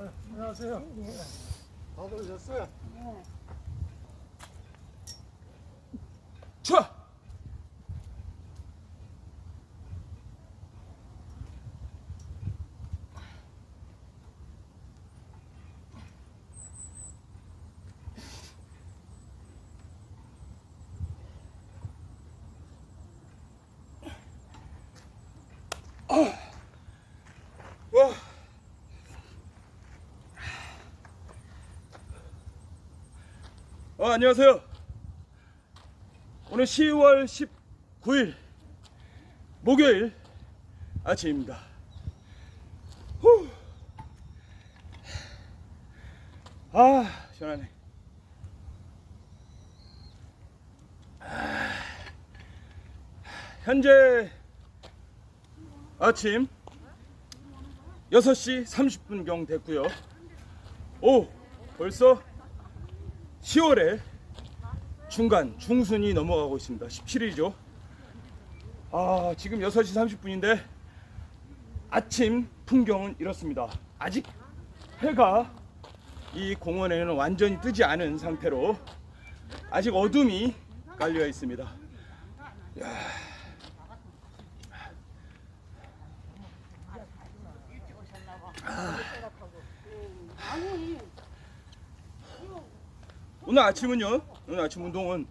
아, 안녕하세요. 다들 오셨어요? 차. 와. 어, 안녕하세요. 오늘 10월 19일 목요일 아침입니다. 후. 아 시원하네. 아, 현재 아침 6시 30분경 됐고요. 오 벌써 10월에 중간 중순이 넘어가고 있습니다. 17일이죠. 아 지금 6시 30분인데 아침 풍경은 이렇습니다. 아직 해가 이 공원에는 완전히 뜨지 않은 상태로 아직 어둠이 깔려 있습니다. 야. 오늘 아침은요. 오늘 아침 운동은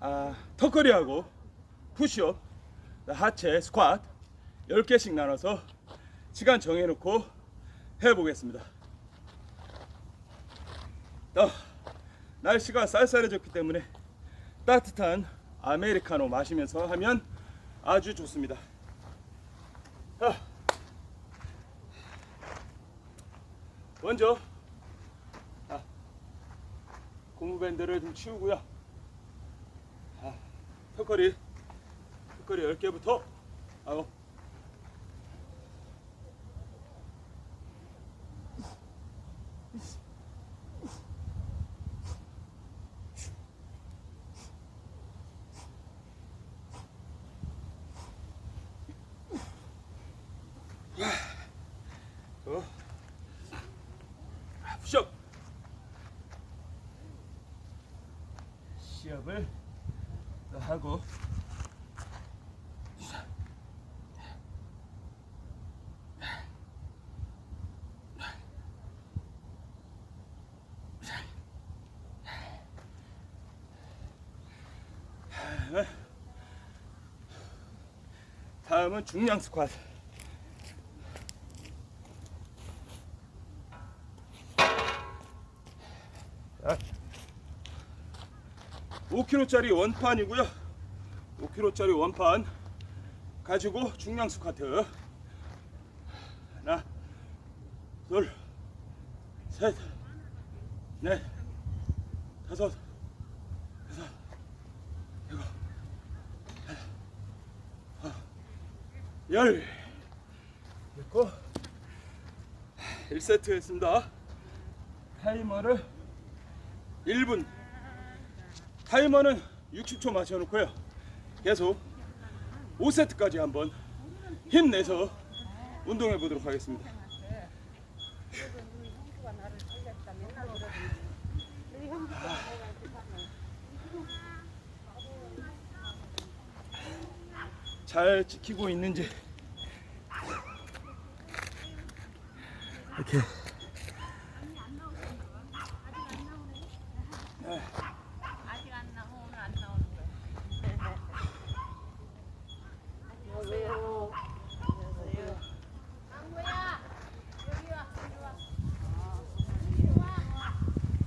아, 턱걸이하고 푸시업, 하체, 스쿼트 10개씩 나눠서 시간 정해놓고 해보겠습니다. 어, 날씨가 쌀쌀해졌기 때문에 따뜻한 아메리카노 마시면서 하면 아주 좋습니다. 아, 먼저 아, 고무밴드를 좀 치우고요. 아, 턱걸이, 턱걸이 10개부터 9, 다음은 중량 스쿼트. 자, 5kg짜리 원판이고요. 5kg짜리 원판 가지고 중량 스쿼트. 하나, 둘, 셋, 넷, 다섯, 여섯, 일곱, 여덟, 열. 됐고. 1세트 했습니다. 타이머를 1분. 타이머는 60초 맞춰놓고요. 계속 5세트까지 한번 힘내서 운동해 보도록 하겠습니다 잘 지키고 있는지. 이렇게.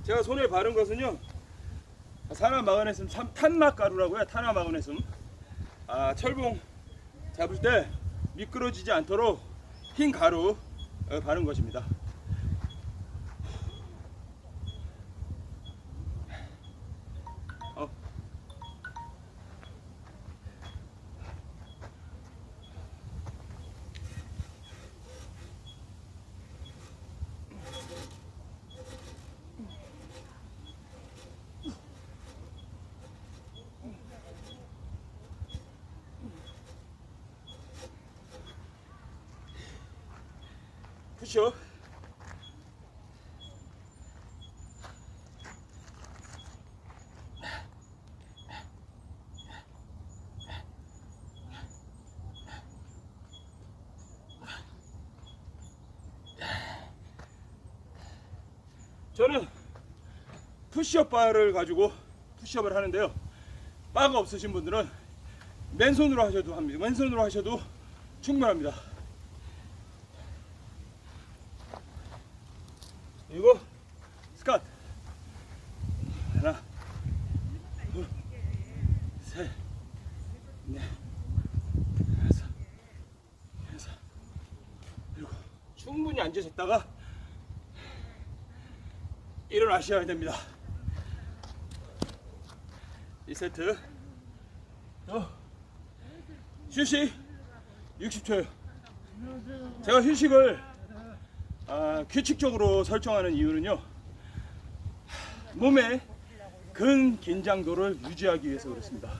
제가 손에 바른 것은요. 산화 마그네슘 삼- 탄막 가루라고요. 탄화 마그네슘 아 철봉 잡을 때 미끄러지지 않도록 흰 가루 어, 바른 것입니다 보시죠. 저는 푸시업 바를 가지고 푸시업을 하는데요. 바가 없으신 분들은 맨손으로 하셔도 합니다. 맨손으로 하셔도 충분합니다. 그리고 스쿼트 하나 둘 셋 넷 다섯 여섯 일곱 충분히 앉으셨다가 일어나셔야 됩니다. 이 세트 어, 휴식 60초요. 제가 휴식을 아, 규칙적으로 설정하는 이유는요. 몸의 근 긴장도를 유지하기 위해서 그렇습니다.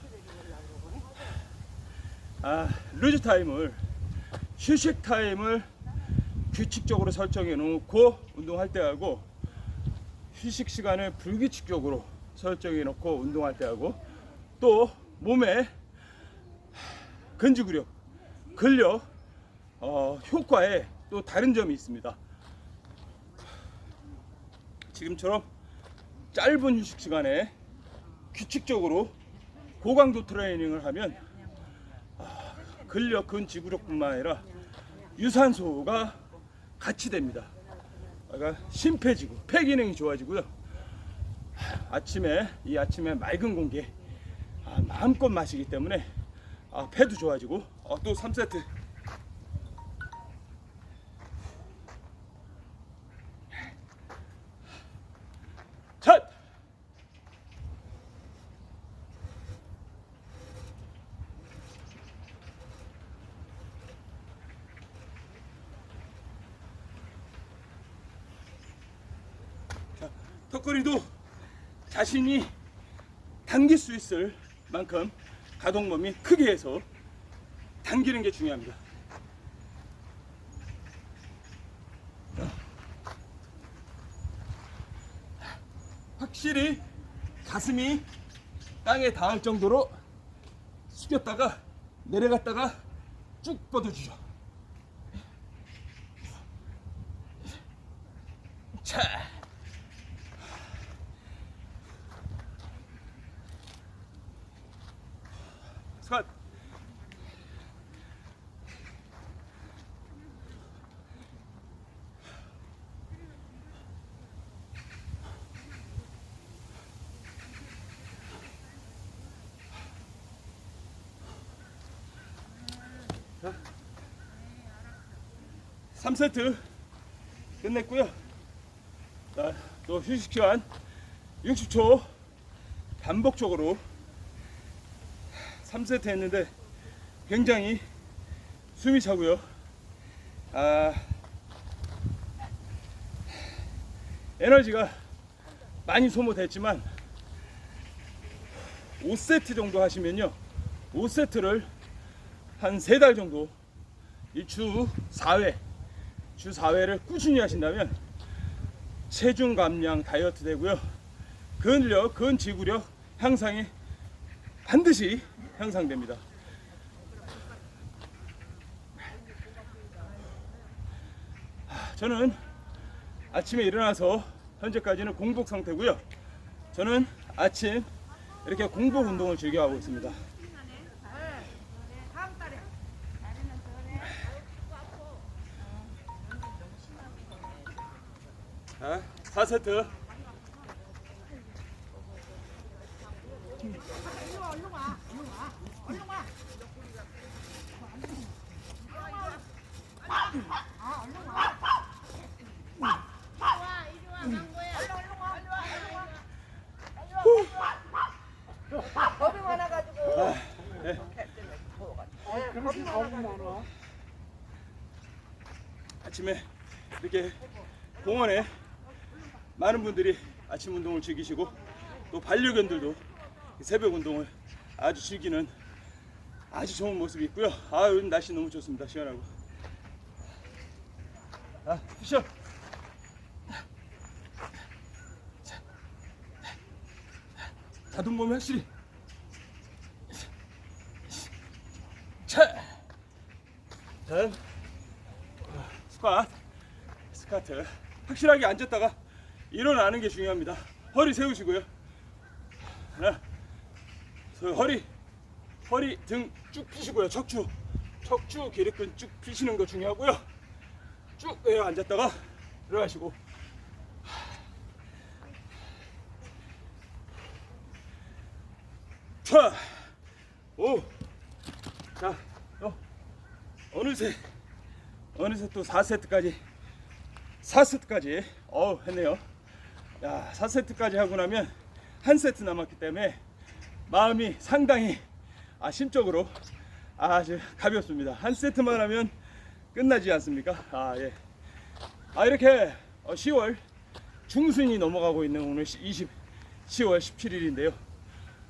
아, 루즈 타임을 휴식 타임을 규칙적으로 설정해 놓고 운동할 때 하고 휴식 시간을 불규칙적으로 설정해 놓고 운동할 때 하고 또 몸의 근지구력, 근력, 어, 효과에 또 다른 점이 있습니다. 지금처럼 짧은 휴식 시간에 규칙적으로 고강도 트레이닝을 하면 아, 근력, 근지구력뿐만 아니라 유산소가 같이 됩니다. 그러니까 심폐지구, 폐 기능이 좋아지고요. 아침에 이 아침에 맑은 공기 아, 마음껏 마시기 때문에 아, 폐도 좋아지고 어, 또 3세트 첫 자, 턱걸이도 자신이 당길 수 있을 만큼 가동 범위 크게 해서 당기는 게 중요합니다. 확실히 가슴이 땅에 닿을 정도로 숙였다가 내려갔다가 쭉 뻗어주죠. 자. 스쿼트. 자. 3세트 끝냈고요. 자, 또 휴식 시간 60초 반복적으로 3세트 했는데 굉장히 숨이 차고요. 아, 에너지가 많이 소모됐지만 5세트 정도 하시면요. 5세트를 한세달 정도 이주 4회 주 4회를 꾸준히 하신다면 체중 감량 다이어트 되고요. 근력, 근지구력 향상이 반드시 향상됩니다. 아, 저는 아침에 일어나서 현재까지는 공복 상태고요. 저는 아침 이렇게 공복 운동을 즐겨하고 있습니다. 자, 4세트. 와 이리 와 망고야. 겁이 많아가지고 네. 그렇게 겁이 많아. 아침에 이렇게 공원에 많은 분들이 아침 운동을 즐기시고 또 반려견들도 새벽 운동을 아주 즐기는 아주 좋은 모습이 있고요. 아 요즘 날씨 너무 좋습니다. 시원하고. 아, 푸셔. 자동 몸이 확실히. 차. 스쿼트. 스쿼트. 확실하게 앉았다가 일어나는 게 중요합니다. 허리 세우시고요. 하나. 저 허리. 허리 등 쭉 펴시고요. 척추. 척추 기립근 쭉 펴시는 거 중요하고요. 쭉 내려 앉았다가 들어가시고 자, 오, 자, 어, 어느새 어느새 또 4세트까지 4세트까지 어 했네요. 야, 4세트까지 하고 나면 한 세트 남았기 때문에 마음이 상당히 아 심적으로 아주 가볍습니다. 한 세트만 하면 끝나지 않습니까? 아 예. 아 이렇게 어, 10월 중순이 넘어가고 있는 오늘 20 10월 17일인데요.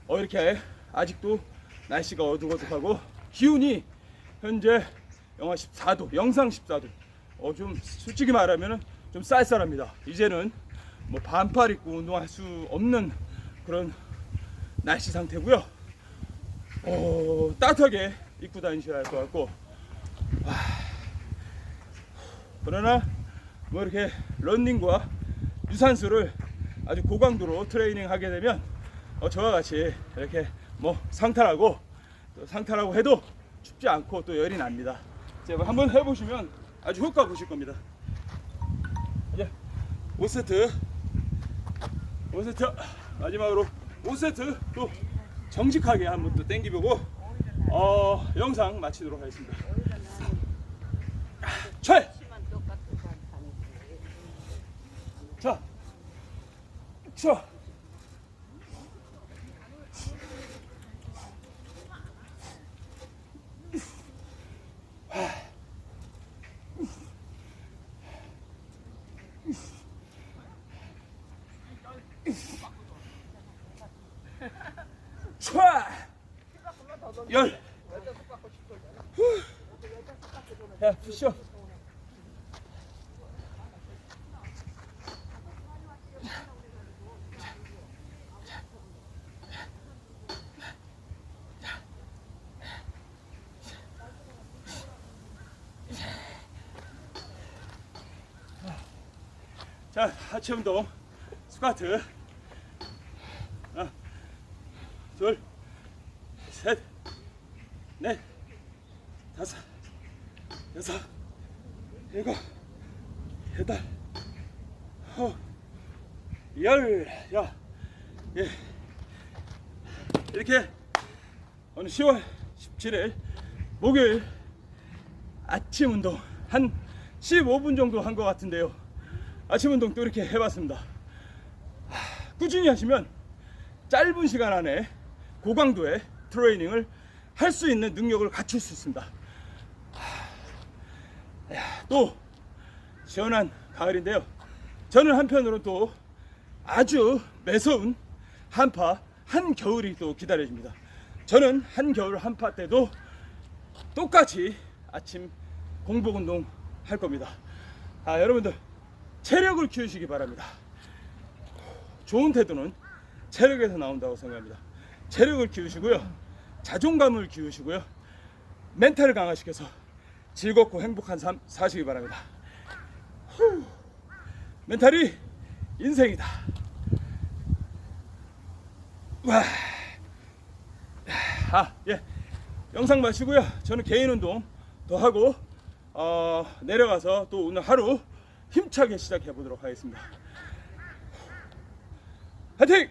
어 이렇게 아직도 날씨가 어둑어둑하고 기온이 현재 영하 14도, 영상 14도. 어 좀 솔직히 말하면은 좀 쌀쌀합니다. 이제는 뭐 반팔 입고 운동할 수 없는 그런 날씨 상태고요. 어 따뜻하게 입고 다니셔야 할 것 같고 그러나 뭐 이렇게 런닝과 유산소를 아주 고강도로 트레이닝 하게 되면 어, 저와 같이 이렇게 뭐 상탈하고 또 상탈하고 해도 춥지 않고 또 열이 납니다. 제가 한번 해보시면 아주 효과 보실 겁니다. 예, 5세트, 5세트 마지막으로 5세트 또 정직하게 한번 또 땡기보고 어, 영상 마치도록 하겠습니다. 최! 자, 자. 촤! 열. 후. 야, 푸셔. 자, 하체 운동. 스쿼트. 하나, 둘, 셋, 넷, 다섯, 여섯, 일곱, 여덟, 아홉, 열. 야, 예. 이렇게 오늘 10월 17일 목요일 아침 운동 한 15분 정도 한 것 같은데요. 아침 운동 또 이렇게 해봤습니다. 하, 꾸준히 하시면 짧은 시간 안에 고강도의 트레이닝을 할 수 있는 능력을 갖출 수 있습니다. 또 시원한 가을인데요. 저는 한편으로 또 아주 매서운 한파 한겨울이 또 기다려집니다. 저는 한겨울 한파 때도 똑같이 아침 공복 운동 할 겁니다. 아, 여러분들 체력을 키우시기 바랍니다. 좋은 태도는 체력에서 나온다고 생각합니다. 체력을 키우시고요. 자존감을 키우시고요. 멘탈을 강화시켜서 즐겁고 행복한 삶 사시기 바랍니다. 후, 멘탈이 인생이다. 와. 아, 예. 영상 마시고요. 저는 개인 운동 더 하고 어, 내려가서 또 오늘 하루 힘차게 시작해 보도록 하겠습니다. 화이팅!